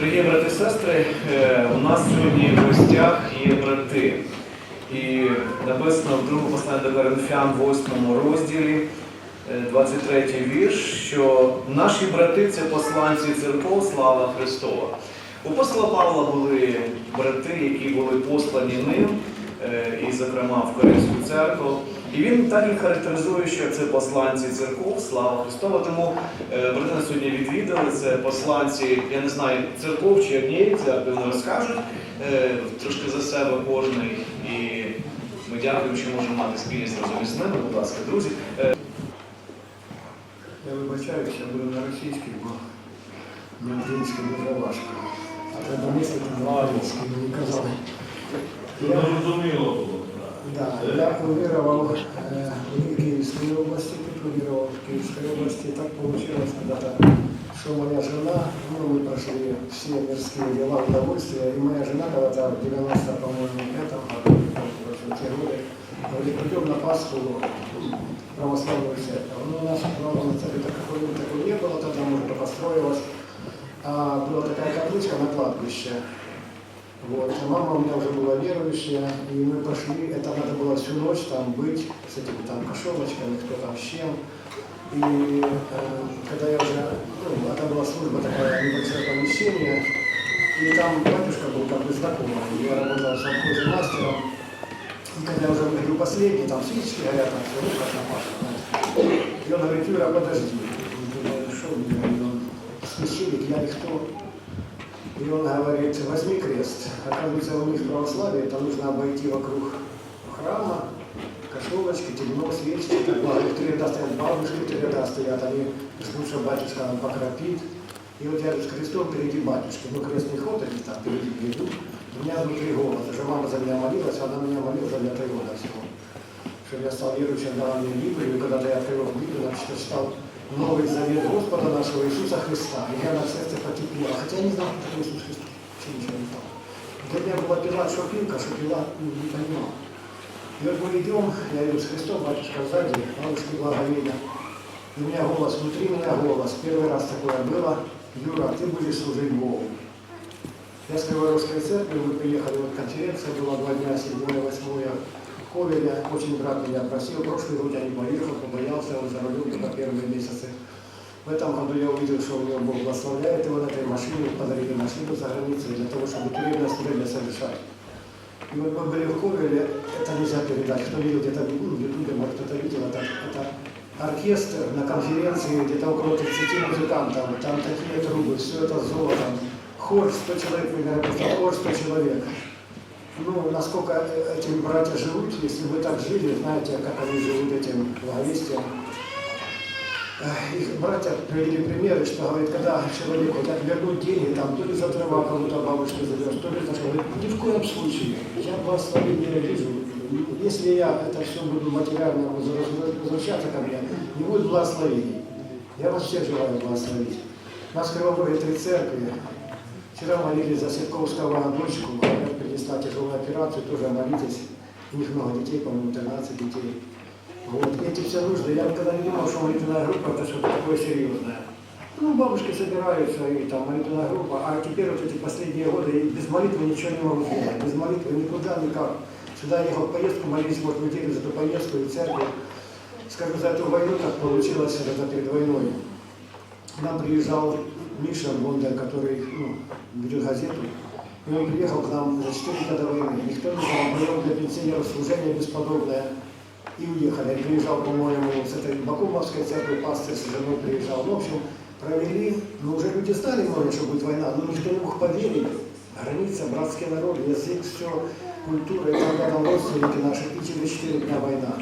Дорогі брати і сестри, е, у нас сьогодні в гостях є брати. І написано в другому посланні до Коринфян, 8 розділі, е, 23 вірш, що наші брати це посланці церков, слава Христова. У апостола Павла були брати, які були послані ним, е, і, зокрема, в Коринську церкву. І він так і характеризує, що це посланці церков, слава Христова. Тому е, брати сьогодні відвідали, це посланці, я не знаю, церков чи однієї церкви, вони розкажуть е, трошки за себе кожний. І ми дякуємо, що можемо мати спільність разом із ними. Будь ласка, друзі. Е, Я вибачаюся, я буду на російській, бо на українській дуже важко. А треба мислити на українській, мені казали. Щоб не зрозуміло було. Да, я увірував е, в Київській області, тут увірував в Київській області. Так получилось когда-то, что моя жена, ну, мы прошли все мирские дела, удовольствия, и моя жена когда-то в 90, по-моему, пятом году, в общем, те годы, говорит, пойдем на Пасху в православную церковь. Ну, у нас православной церкви такой, такой не было, тогда, может, только строилась. А была такая капличка на кладбище. Вот. А мама у меня уже была верующая, и мы пошли, это надо было всю ночь там быть с этими там кошелочками, кто там с чем. И э, когда я уже, ну, это была служба такая, небольшое помещение, и там батюшка был как бы знакомый, я работал в совхозе мастером, и когда я уже говорю последний, там свечки горят, там все, ну, Пасху, знаете. И он говорит, Юра, подожди. Я думаю, что мне, И он, священник, я никто. И он говорит, возьми крест. Оказывается, у них в православии это нужно обойти вокруг храма, кошелочки, темно, свечки, так говорит, три ряда стоят бабушки, три ряда стоят, они ждут, что батюшка нам покропит. И вот я с крестом впереди батюшки, ну крест не ходит, там впереди бегут. У меня внутри голос, уже мама за меня молилась, она меня молила за меня три года всего. Чтобы я стал верующим, дала мне Библию, и когда-то я открыл Библию, значит, читал Новый Завет Господа нашего Иисуса Христа. И я на сердце потеплело. Хотя не знал, Иисус Христос. Вообще ничего не знал. Для меня была пила, что пилка, что пила, ну, не понимал. И вот мы идем, я иду с Христом, батюшка сзади, бабушка благовейна. И у меня голос, внутри меня голос. Первый раз такое было. Юра, ты будешь служить Богу. Я с Криворусской церкви, мы приехали, вот конференция была два дня, 7 8 Ковеля, очень брат меня просил, прошлый год я не поехал, побоялся, он зарулил только первые месяцы. В этом году я увидел, что у него Бог благословляет его на этой машине, подарили машину за границей для того, чтобы турецкое служение совершать. И вот мы были в Ковеле, это нельзя передать, кто видел где-то в Ютубе, может кто-то видел, это, это оркестр на конференции, где-то около 30 музыкантов, там такие трубы, все это золотом, хор 100 человек, просто хор 100 человек. Ну, насколько э, эти братья живут, если вы так жили, знаете, как они живут этим благовестием. Их братья привели примеры, что говорит, когда человеку так вернут деньги, там, то ли за дрова кому-то бабушке зовешь, то ли за что, ни в коем случае, я благословения вижу. Если я это все буду материально возвращаться ко мне, не будет благословений. Я вас всех желаю благословить. У нас в три церкви. Вчера молились за Сетковского дочку, говорят, перенесла тяжелую операцию, тоже молитесь. У них много детей, по-моему, 13 детей. Вот. Эти все нужды. Я никогда не думал, что молитвенная группа это что-то такое серьезное. Ну, бабушки собираются, и там молитвенная группа, а теперь вот эти последние годы без молитвы ничего не могу сделать. Без молитвы никуда, никак. Сюда ехал в поездку, молились вот неделю за эту поездку и церковь. Скажу, за эту войну, как получилось, это перед войной. К нам приезжал Миша Бондар, который ну, ведет газету. И он приехал к нам за 4 года войны. Никто не знал, было для пенсионеров служение бесподобное. И уехали. Я приезжал, по-моему, с этой Бакумовской церкви, пастырь с женой приезжал. Ну, в общем, провели, ну, уже люди знали, может, что будет война, но никто не мог поверить. Граница, братский народ, язык, все, культура, и тогда там родственники наши, и через 4 дня война.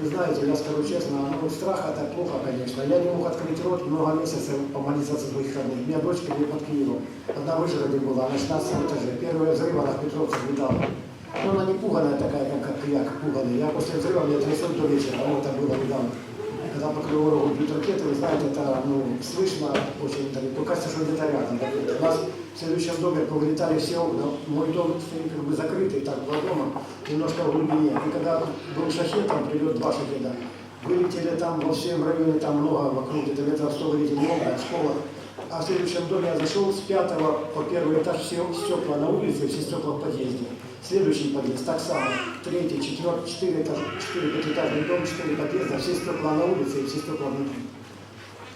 Вы знаете, я скажу честно, ну, страх это плохо, конечно. Я не мог открыть рот много месяцев помолиться за своих родных. У меня дочка не под Киевом. Одна в Вышгороде была, на 16 этаже. Первый взрыв она в Петровце видала. Ну, она не пуганая такая, как, как я, как пуганый. Я после взрыва меня трясет до вечера, ну, это было недавно. Когда по Криворогу бьют ракеты, вы знаете, это, ну, слышно очень далеко. Кажется, что где-то рядом. У нас в следующем доме повылетали все окна. Мой дом как бы закрытый, так, два дома, немножко в глубине. И когда был шахет, там придет два шахеда, вылетели там во всем районе, там много вокруг, где-то метров 100 вылетели окна, школа. А в следующем доме я зашел с пятого по первый этаж, все стекла на улице, все стекла в подъезде. Следующий подъезд, так само. Третий, четвертый, четыре этажа, четыре пятиэтажный дом, четыре подъезда, все стекла на улице и все стекла внутри.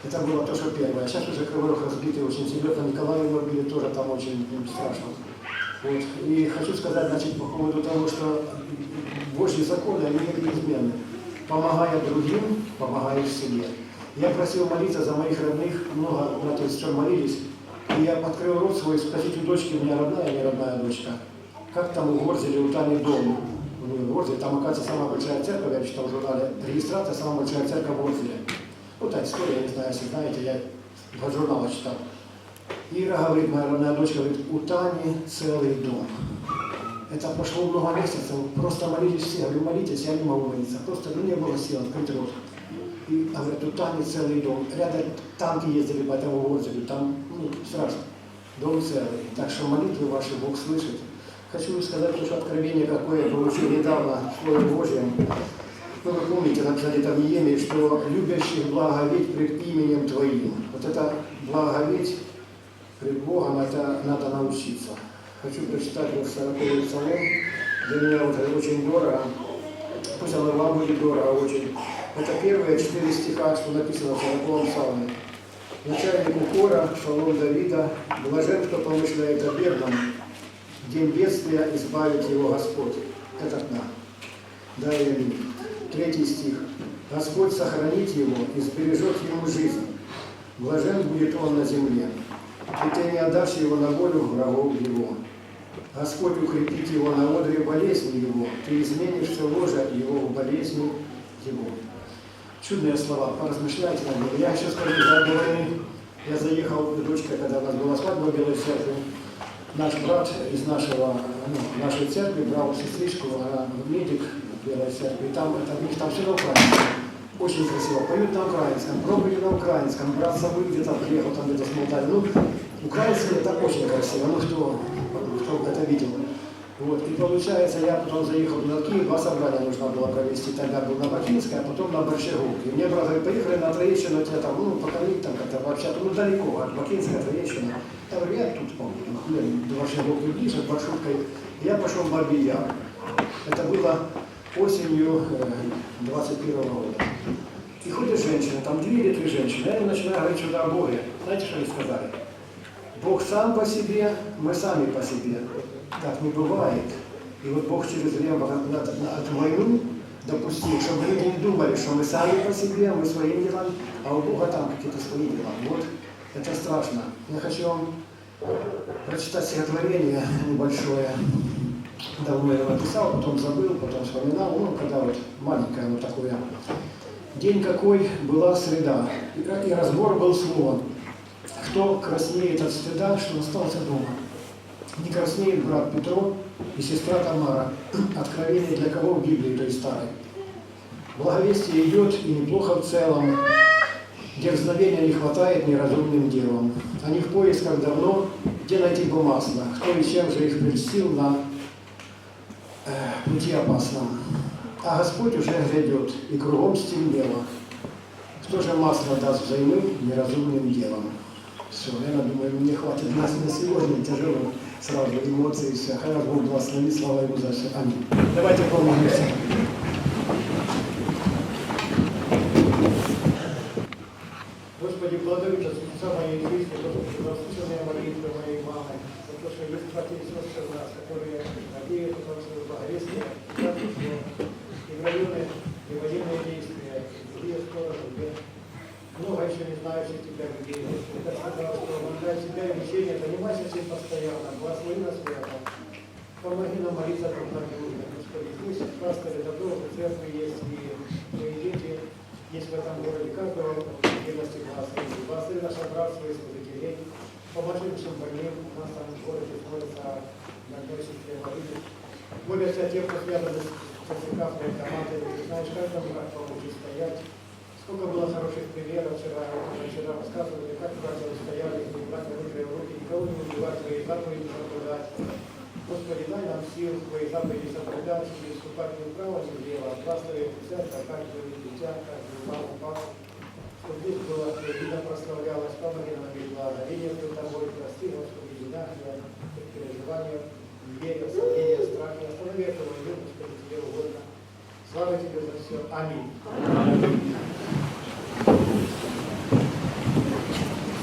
Это было то, что первое. Сейчас уже Кривой разбитый очень серьезно. Николаева били тоже там очень ну, страшно. Вот. И хочу сказать, значит, по поводу того, что Божьи законы, они неизменны. Помогая другим, помогаешь себе. Я просил молиться за моих родных, много есть, что молились. И я открыл рот свой, спросить у дочки, у меня родная, не родная дочка, как там у Горзеля, у Тани дом. У нее в Горзеле, там, оказывается, самая большая церковь, я читал в журнале, регистрация, самая большая церковь в Горзеле. Вот та история, я не знаю, если знаете, я два журнала читал. Ира говорит, моя родная дочка, говорит, у Тани целый дом. Это прошло много месяцев, просто молились все. Я говорю, молитесь, я не могу молиться. Просто ну, не было сил открыть рот. И говорят, у Тани целый дом. Рядом танки ездили по этому городу, там ну, страшно. Дом целый. Так что молитвы ваши Бог слышит. Хочу сказать, что откровение какое я получил недавно в Слове Божьем. Ну, вы помните, написали там Неемии, что любящих благоветь пред именем Твоим. Вот это благоветь пред Богом, это надо научиться. Хочу прочитать вот 40 псалом. Для меня вот это очень дорого. Пусть оно вам будет дорого очень. Это первые четыре стиха, что написано в 40 псалме. Начальнику хора, шалом Давида, блажен, кто помышляет о бедном, в день бедствия избавит его Господь. Это к нам. Да, и аминь. Третий стих. Господь сохранит его и сбережет ему жизнь. Блажен будет он на земле. И ты не отдашь его на волю врагов его. Господь укрепит его на одре болезни его. Ты изменишься ложа его в болезни его. Чудные слова, поразмышляйте над ними. Я еще скажу, за я заехал, дочка, когда у нас была свадьба в Белой Церкви, наш брат из нашего, ну, нашей церкви брал сестричку, она медик Белой Церкви, и там, это, у них там все на украинском. Очень красиво. Поют на украинском, пробовали на украинском, брат Савы где-то приехал там где-то с. Ну, украинский это очень красиво, ну кто, кто это видел. Вот, и получается, я потом заехал на Киев, два собрания нужно было провести, тогда был на Бакинской, а потом на Борщаговке. И мне говорит, поехали на Троещину, тебя там, ну, покормить там как-то пообщаться, ну, далеко, от Бакинска, Троещина. Я я тут помню, ну, до Борщаговки ближе, маршруткой. Я пошел в Бабий. Это было осенью э, 21 года. И ходят женщины, там две или три женщины, я им начинаю говорить сюда о Боге. Знаете, что они сказали? Бог сам по себе, мы сами по себе. Так не бывает. И вот Бог через на эту войну допустил, чтобы люди не думали, что мы сами по себе, мы своим делам, а у Бога там какие-то свои дела. Вот это страшно. Я хочу вам прочитать стихотворение небольшое. Давно я его написал, потом забыл, потом вспоминал. Ну, когда вот маленькое оно такое. День какой была среда, и, разбор был словом. Кто краснеет от стыда, что остался дома? Не краснеет брат Петро и сестра Тамара. Откровение для кого в Библии той старой. Благовестие идет и неплохо в целом. Дерзновения не хватает неразумным делом. Они в поисках давно, где найти бы масло. Кто и чем же их прельстил на э, пути опасном. А Господь уже грядет, и кругом стемнело. Кто же масло даст взаймы неразумным делом? Все, я думаю, мне хватит нас на сегодня, тяжело сразу эмоции, все. Хай вас Бог благословит, слава Ему за все. Аминь. Давайте помолимся. Господи, благодарю Тебя за моей жизни, за то, что заслышанные молитвы моей мамы, за то, что есть братья и сестры у нас, которые надеются на свое благовестие, и в районе и военные действия, и стороны, где много еще не знающих Тебя людей. Ты сказал, что помогай себя и лечение, занимайся этим постоянно, благослови нас в. Помоги нам молиться друг на друга, Господи. Пусть пастыры добро, церкви есть, и твои дети есть в этом городе. Каждого милости благослови. Благослови наше братство и служителей. Поможи нашим больным. У нас там в городе находится на одной сестре Марии. Молятся те, кто связаны с церковной командой. Знаешь, каждому как помочь стоять. Сколько было хороших примеров вчера, вчера рассказывали, как братья стояли, не брать оружие в руки, никого не убивать, свои заповеди соблюдать. Господи, дай нам сил Твои заповеди соблюдать и вступать не вправо, не влево, благослови церковь, каждого дитя, каждую маму, папу. чтобы здесь было видно прославлялось, помоги нам быть благо. Видя пред тобой, прости, Господи, я переживания, неверия, сомнения, страха. Останови этого, Господи, тебе угодно. Слава тебе за все. Аминь.